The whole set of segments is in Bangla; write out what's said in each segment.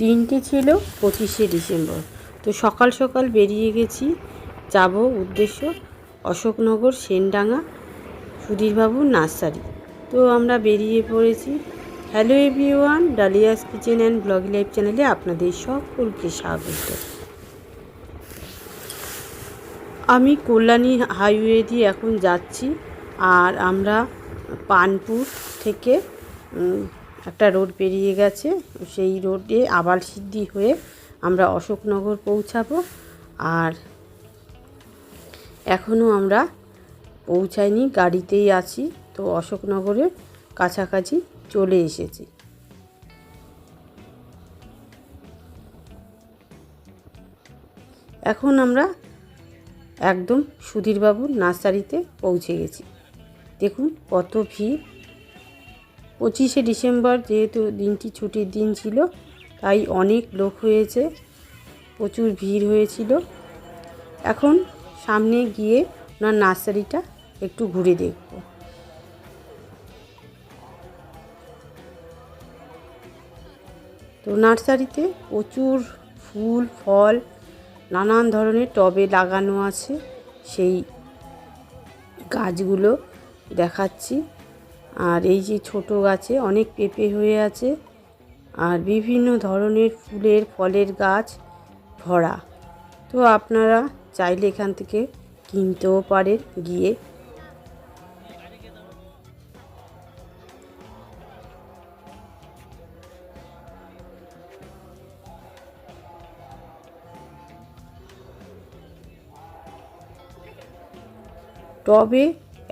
দিনটি ছিল পঁচিশে ডিসেম্বর। তো সকাল সকাল বেরিয়ে গেছি, যাব উদ্দেশ্য অশোকনগর সেনডাঙ্গা সুধীরবাবুর নার্সারি। তো আমরা বেরিয়ে পড়েছি। Hello everyone, Dalia's kitchen and blog live চ্যানেলে আপনাদের সকলকে স্বাগত। আমি কল্যাণী হাইওয়ে দিয়ে এখন যাচ্ছি আর আমরা পানপুর থেকে একটা রোড পেরিয়ে গেছে, সেই রোডে আবাল সিদ্ধি হয়ে আমরা অশোকনগর পৌঁছাবো। আর এখনও আমরা পৌঁছাইনি, গাড়িতেই আছি, তো অশোকনগরের কাছাকাছি চলে এসেছি। এখন আমরা একদম সুধীরবাবুর নার্সারিতে পৌঁছে গেছি। দেখুন কত ভিড়। পঁচিশে ডিসেম্বর যেহেতু দিনটি ছুটির দিন ছিল, তাই অনেক লোক হয়েছে, প্রচুর ভিড় হয়েছিল। এখন সামনে গিয়ে ওনার নার্সারিটা একটু ঘুরে দেখব। তো নার্সারিতে প্রচুর ফুল, ফল, নানান ধরনের টবে লাগানো আছে, সেই গাছগুলো দেখাচ্ছি। আর এই যে ছোট গাছে অনেক পেঁপে হয়ে আছে আর বিভিন্ন ধরনের ফুলের, ফলের গাছ ভরা। তো আপনারা চাইলে এখান থেকে কিনতেও পারেন, গিয়ে টবে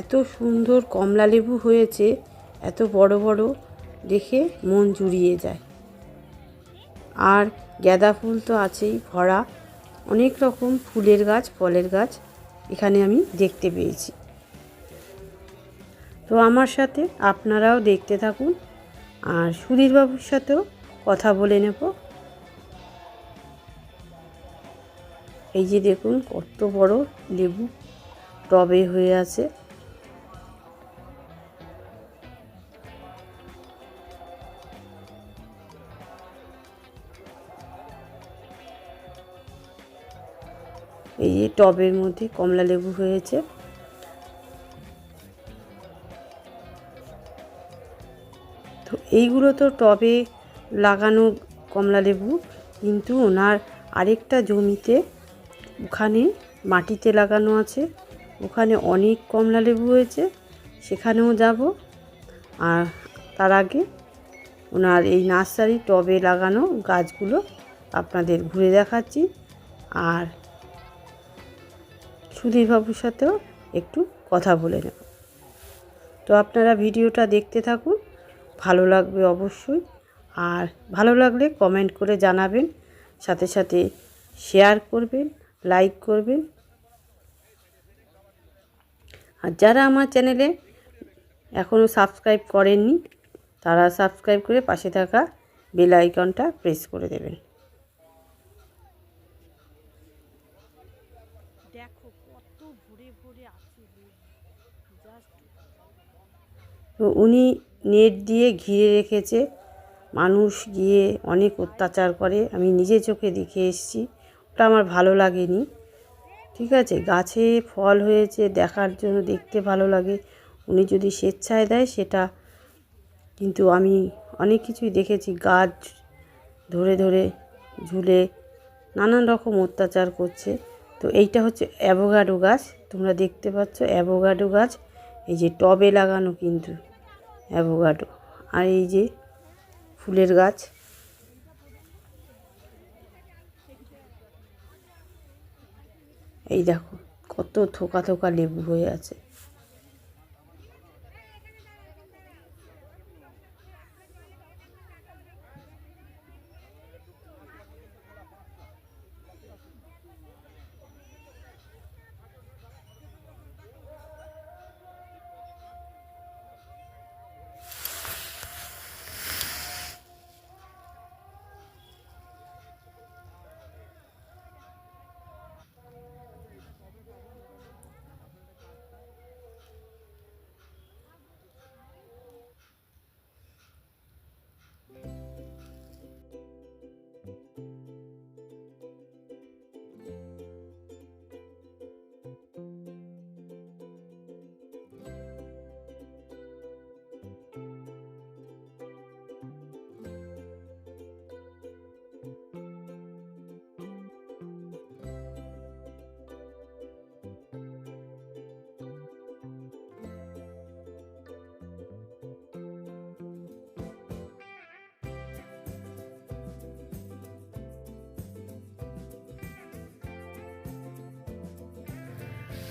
এত সুন্দর কমলা লেবু হয়েছে, এত বড় বড়, দেখে মন জুড়িয়ে যায়। আর গাঁদা ফুল তো আছেই, ভরা, অনেক রকম ফুলের গাছ, ফলের গাছ এখানে আমি দেখতে পেয়েছি। তো আমার সাথে আপনারাও দেখতে থাকুন, আর সুধীরবাবুর সাথেও কথা বলে নেব। এই যে দেখুন, কত বড় লেবু টবে হয়ে আছে। এই যে টবের মধ্যে কমলা লেবু হয়েছে। তো এইগুলো তো টবে লাগানো কমলা লেবু, কিন্তু ওনার আরেকটা জমিতে ওখানে মাটিতে লাগানো আছে। ওখানে অনেক কমলা লেবু হয়েছে, সেখানেও যাব। আর তার আগে ওনার এই নার্সারি টবে লাগানো গাছগুলো আপনাদের ঘুরে দেখাচ্ছি। আর সুধীরবাবুর সাথেও একটু কথা বলে নেব। তো আপনারা ভিডিওটা দেখতে থাকুন, ভালো লাগবে অবশ্যই। আর ভালো লাগলে কমেন্ট করে জানাবেন, সাথে সাথে শেয়ার করবেন লাইক করবেন। আর যারা আমার চ্যানেলে এখনও সাবস্ক্রাইব করেননি, তারা সাবস্ক্রাইব করে পাশে থাকা বেল আইকনটা প্রেস করে দেবেন দেখো কত ভরে ভরে আছে জাস্ট তো উনি নেট দিয়ে ঘিরে রেখেছে। মানুষ গিয়ে অনেক অত্যাচার করে। আমি নিজে চোখে দেখে এসেছি। ওটা আমার ভালো লাগেনি। ঠিক আছে, গাছে ফল হয়েছে, দেখার জন্য দেখতে ভালো লাগে। উনি যদি স্বেচ্ছায় দেয় সেটা। কিন্তু আমি অনেক কিছুই দেখেছি, গাছ ধরে ধরে ঝুলে নানান রকম অত্যাচার করছে। তো এইটা হচ্ছে অ্যাভোগাডো গাছ। তোমরা দেখতে পাচ্ছ অ্যাভোগাডো গাছ। এই যে টবে লাগানো কিন্তু অ্যাভোগাডো। আর এই যে ফুলের গাছ। এই দেখো, কত থোকা থোকা লেবু হয়ে আছে।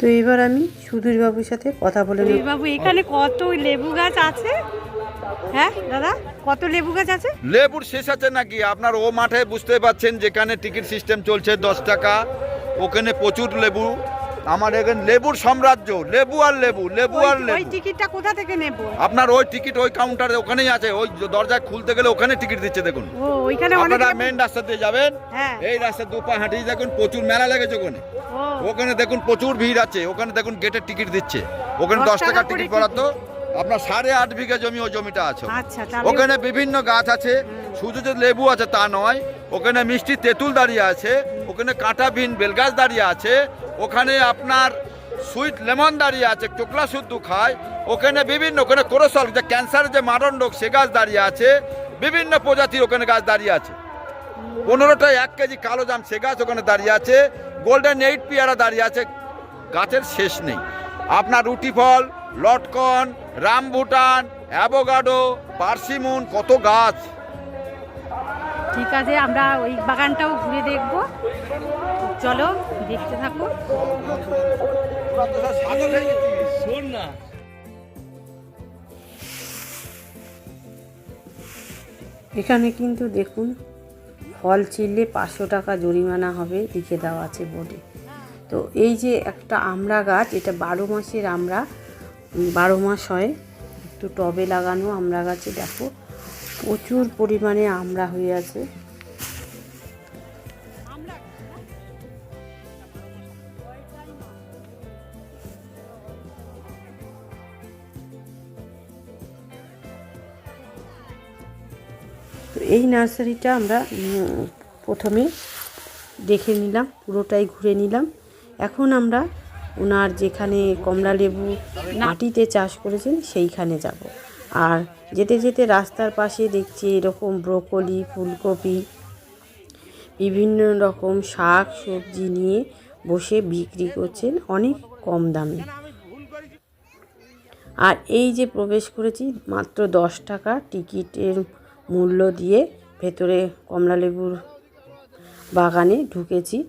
তো এবার আমি সুধীর বাবুর সাথে কথা বলে নেব। বাবু এখানে কত লেবু গাছ আছে? হ্যাঁ দাদা কত লেবু গাছ আছে? লেবুর শেষ আছে নাকি? আপনার ও মাঠে বুঝতে পাচ্ছেন যেখানে টিকিট সিস্টেম চলছে দশ টাকা ওখানে প্রচুর লেবু। আমার এখানে লেবুর সাম্রাজ্য লেবু আর লেবু লেবু আর ওই- লেবু টিকিটটা কোথা থেকে নেব? আপনার ওই টিকিট ওই কাউন্টারে ওখানেই আছে ওই দরজায় খুলতে গেলে ওখানে টিকিট দিচ্ছে দেখুন। ও ওইখানে অনেক আপনারা মেন রাস্তা দিয়ে যাবেন হ্যাঁ। এই রাস্তা দুপা হাঁটিয়ে দেখুন প্রচুর মেলা লেগেছে ওখানে। ও। ওখানে দেখুন প্রচুর ভিড় আছে ওখানে দেখুন গেটের টিকিট দিচ্ছে। ওখানে দশ দশ টাকা টাকা টিকিট। করাতো আপনার সাড়ে আট বিঘা জমি ওই জমিটা আছে। আচ্ছা তাহলে ওখানে বিভিন্ন গাছ আছে শুধু যে লেবু আছে তা নয় ওখানে মিষ্টি তেঁতুল দাঁড়িয়ে আছে, ওখানে কাঁটা বিন বেলগাছ দাঁড়িয়ে আছে, ওখানে আপনার সুইট লেমন দাঁড়িয়ে আছে টোকলা শুদ্ধ খায়, ওখানে বিভিন্ন, ওখানে কোরসল, যে ক্যান্সার, যে মারণ রোগ, সে গাছ দাঁড়িয়ে আছে, বিভিন্ন প্রজাতির ওখানে গাছ দাঁড়িয়ে আছে। পনেরোটা এক কেজি কালো জাম, সে গাছ ওখানে দাঁড়িয়ে আছে, গোল্ডেন এইট পিয়ারা দাঁড়িয়ে আছে, গাছের শেষ নেই। আপনার রুটি ফল, লটকন, রামভুটান, অ্যাভোগাডো, পার্সিমুন, কত গাছ। ঠিক আছে আমরা ওই বাগানটাও ঘুরে দেখব। চলো দেখতে থাকো। এখানে কিন্তু দেখুন ফল ছিললে পাঁচশো টাকা জরিমানা হবে লিখে দেওয়া আছে বোর্ডে। তো এই যে একটা আমড়া গাছ এটা বারো মাসের উম, বারো মাস হয় একটু টবে লাগানো আমড়া গাছে দেখো। প্রচুর পরিমাণে আমড়া হয়ে আছে। এই নার্সারিটা আমরা প্রথমে দেখে নিলাম, পুরোটাই ঘুরে নিলাম। এখন আমরা ওনার যেখানে কমলা লেবু মাটিতে চাষ করেছেন সেইখানে যাব। আর যেতে যেতে রাস্তার পাশে দেখছি এরকম ব্রোকলি, ফুলকপি, বিভিন্ন রকম শাক সবজি নিয়ে বসে বিক্রি করছেন অনেক কম দামে। আর এই যে প্রবেশ করেছি, মাত্র দশ টাকা টিকিটের মূল্য দিয়ে ভেতরে কমলালেবুর বাগানে ঢুকেছি।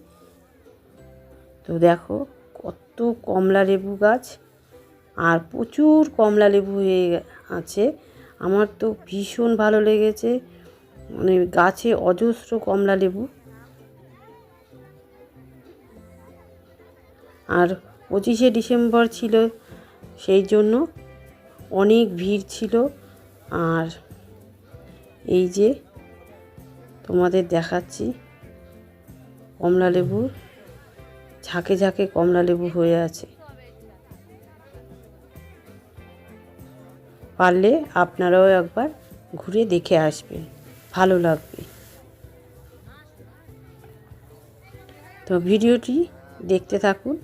তো দেখো কত কমলা লেবু গাছ। আর প্রচুর কমলা লেবু হয়ে আছে। আমার তো ভীষণ ভালো লেগেছে। মানে গাছে অজস্র কমলা লেবু। আর পঁচিশে ডিসেম্বর ছিল সেই জন্য অনেক ভিড় ছিল। আর এই যে তোমাদের দেখাচ্ছি কমলা লেবুর ঝাঁকে ঝাঁকে কমলা লেবু হয়ে আছে। পারলে আপনারাও একবার ঘুরে দেখে আসবেন ভালো লাগবে। তো ভিডিওটি দেখতে থাকুন।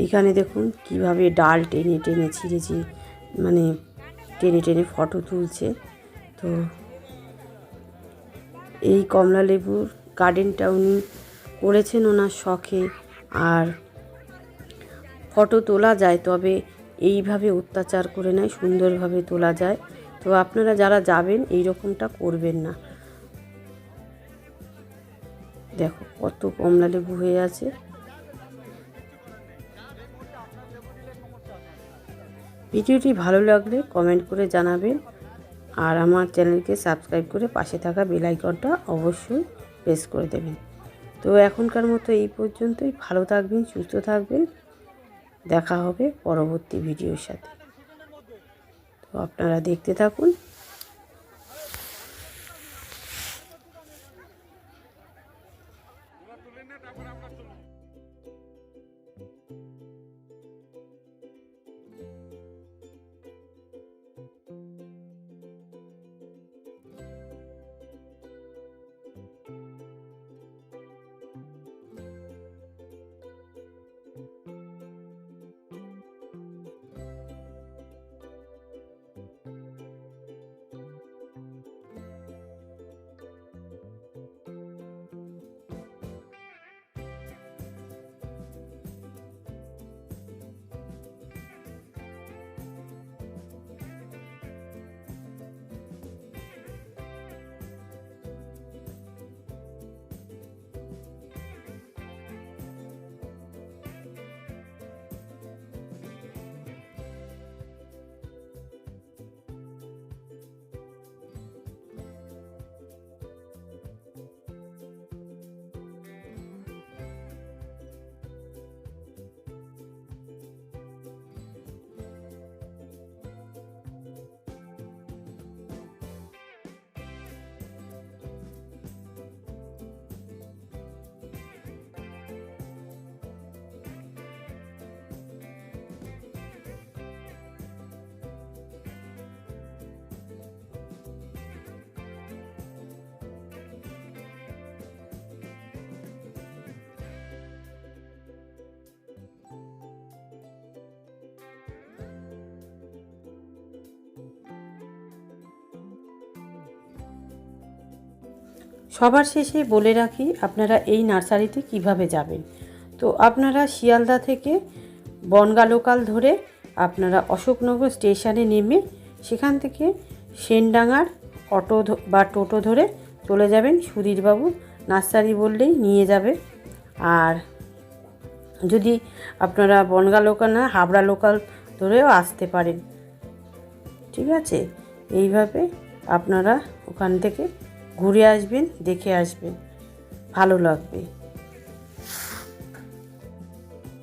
এইখানে দেখুন কীভাবে ডাল টেনে টেনে ছিঁড়েছি মানে টেনে টেনে ফটো তুলছে। তো এই কমলা লেবুর গার্ডেনটা উনি করেছেন ওনার শখে। আর ফটো তোলা যায়, তবে এইভাবে অত্যাচার করে নেয়, সুন্দরভাবে তোলা যায়। তো আপনারা যারা যাবেন এই রকমটা করবেন না। দেখো কত কমলা লেবু হয়ে আছে। ভিডিওটি ভালো লাগলে কমেন্ট করে জানাবেন। আর আমার চ্যানেলকে সাবস্ক্রাইব করে পাশে থাকা বেলাইকনটা অবশ্যই প্রেস করে দেবেন। তো এখনকার মতো এই পর্যন্তই। ভালো থাকবেন, সুস্থ থাকবেন। দেখা হবে পরবর্তী ভিডিওর সাথে। তো আপনারা দেখতে থাকুন। সবার শেষে বলে রাখি, আপনারা এই নার্সারিতে কীভাবে যাবেন? তো আপনারা শিয়ালদা থেকে বনগা লোকাল ধরে আপনারা অশোকনগর স্টেশনে নেমে সেখান থেকে সেনডাঙ্গার অটো বা টোটো ধরে চলে যাবেন সুধীরবাবু নার্সারি বললেই নিয়ে যাবে। আর যদি আপনারা বনগা লোকাল না হাবড়া লোকাল ধরেও আসতে পারেন। ঠিক আছে? এইভাবে আপনারা ওখান থেকে ঘুরে আসবেন দেখে আসবেন। ভালো লাগবে।